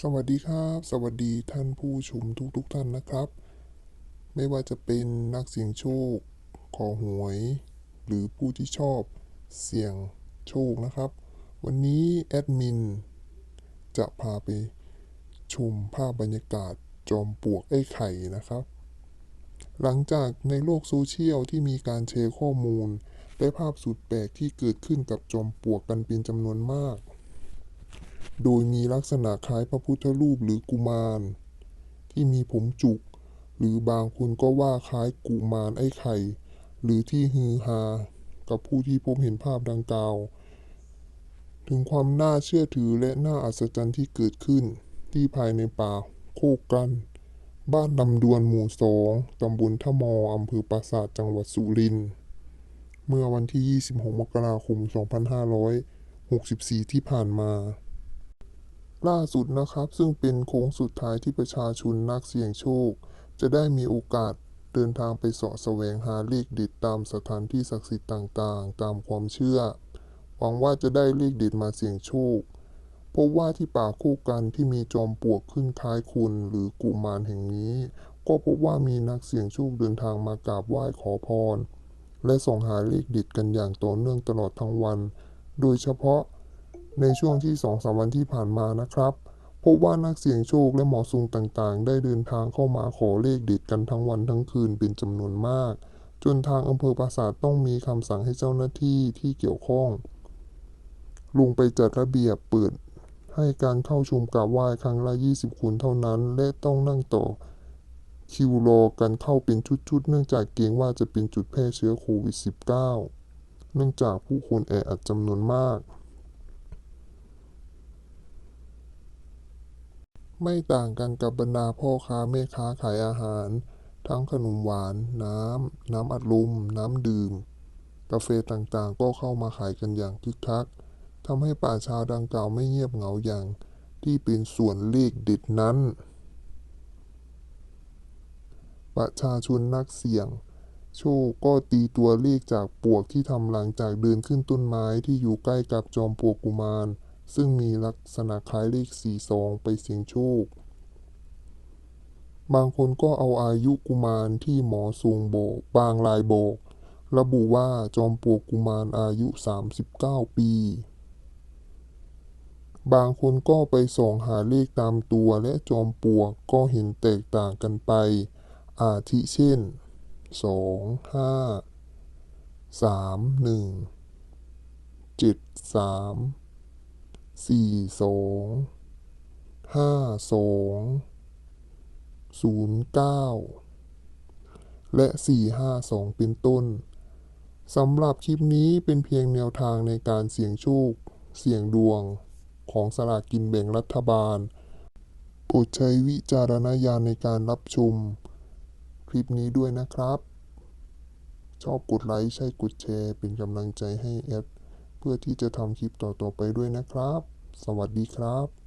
สวัสดีครับ สวัสดีท่านผู้ชมทุกๆทท่านนะครับ ไม่ว่าจะเป็นนักเสี่ยงโชค ขอหวย หรือผู้ที่ชอบเสี่ยงโชคนะครับ วันนี้แอดมินจะพาไปชมภาพบรรยากาศจอมปลวกไอ้ไข่นะครับ หลังจากในโลกโซเชียลที่มีการแชร์ข้อมูล และภาพสุดแปลกที่เกิดขึ้นกับจอมปลวกกันเป็นจำนวนมาก โดยมีลักษณะคล้ายพระพุทธรูปหรือกุมาร ที่มีผมจุก หรือบางคนก็ว่าคล้ายกุมารไอ้ไข่ หรือที่ฮือฮากับผู้ที่พบเห็นภาพดังกล่าว ถึงความน่าเชื่อถือและน่าอัศจรรย์ที่เกิดขึ้น ที่ภายในป่าโคกกัน บ้านลำดวนหมู่สองตำบลท่ามออำเภอปราสาทจังหวัดสุรินทร์เมื่อวันที่ 26 มกราคม 2564 ที่ผ่านมา ล่าสุดนะครับ ซึ่งเป็นโค้งสุดท้ายที่ประชาชนนักเสี่ยงโชค จะได้มีโอกาสเดินทางไปสาะแสวงหาเลขเด็ดตามสถานที่ศักดิ์สิทธิ์ต่างๆ ตามความเชื่อ หวังว่าจะได้เลขเด็ดมาเสี่ยงโชคพบว่าที่ป่าคู่กันที่มีจอมปลวกขึ้นคล้ายคนหรือกุมารแห่งนี้ ก็พบว่ามีนักเสี่ยงโชคเดินทางมากราบไหว้ขอพร และส่องหาเลขเด็ดกันอย่างต่อเนื่องตลอดทั้งวัน โดยเฉพาะ ในช่วงที่สองสามวันที่ผ่านมานะครับ พบว่านักเสี่ยงโชคและหมอซุงต่างๆ ได้เดินทางเข้ามาขอเลขเด็ดกันทั้งวันทั้งคืนเป็นจำนวนมาก จนทางอำเภอปราสาทต้องมีคำสั่งให้เจ้าหน้าที่ที่เกี่ยวข้อง ลงไปจัดระเบียบเปิด ให้การเข้าชมกราบไหว้ครั้งละ 20คนเท่านั้น และต้องนั่งต่อคิวรอกันเข้าเป็นชุดๆ เนื่องจากเกรงว่าจะเป็นจุดแพร่เชื้อโควิด -19 เนื่องจากผู้คนแออัดจำนวนมาก ไม่ต่างกันกับบรรดาพ่อค้าแม่ค้าขายอาหาร ทั้งขนมหวาน น้ำ น้ำอัดลม น้ำดื่ม กาแฟต่างๆ ก็เข้ามาขายกันอย่างคึกคักทำให้ป่าชาดังกล่าวไม่เงียบเหงาอย่างที่เป็นส่วนเลขเด็ดนั้น ประชาชนนักเสี่ยง โชคก็ตีตัวเลขจากปวกที่ทำหลังจากเดินขึ้นต้นไม้ที่อยู่ใกล้กับจอมปวกกุมาร ซึ่งมีลักษณะคล้ายเลขสี่สองไปเสี่ยงโชค บางคนก็เอาอายุกุมารที่หมอทรงโบอกบางรายบอกระบุว่าจอมปลวกกุมารอายุ 39 ปี บางคนก็ไปส่องหาเลขตามตัวและจอมปลวกก็เห็นแตกต่างกันไป อาทิเช่นสองห้าสามหนึ่งเจ็ด สี่สองห้าสองศูนย์เก้าและสี่ห้าสองเป็นต้น สำหรับคลิปนี้เป็นเพียงแนวทางในการเสี่ยงโชค เสี่ยงดวง ของสลากกินแบ่งรัฐบาลโปรดใช้วิจารณญาณในการรับชม คลิปนี้ด้วยนะครับ ชอบกดไลค์ ใช่กดแชร์ เป็นกำลังใจให้แอด เพื่อที่จะทำคลิปต่อๆไปด้วยนะครับ สวัสดีครับ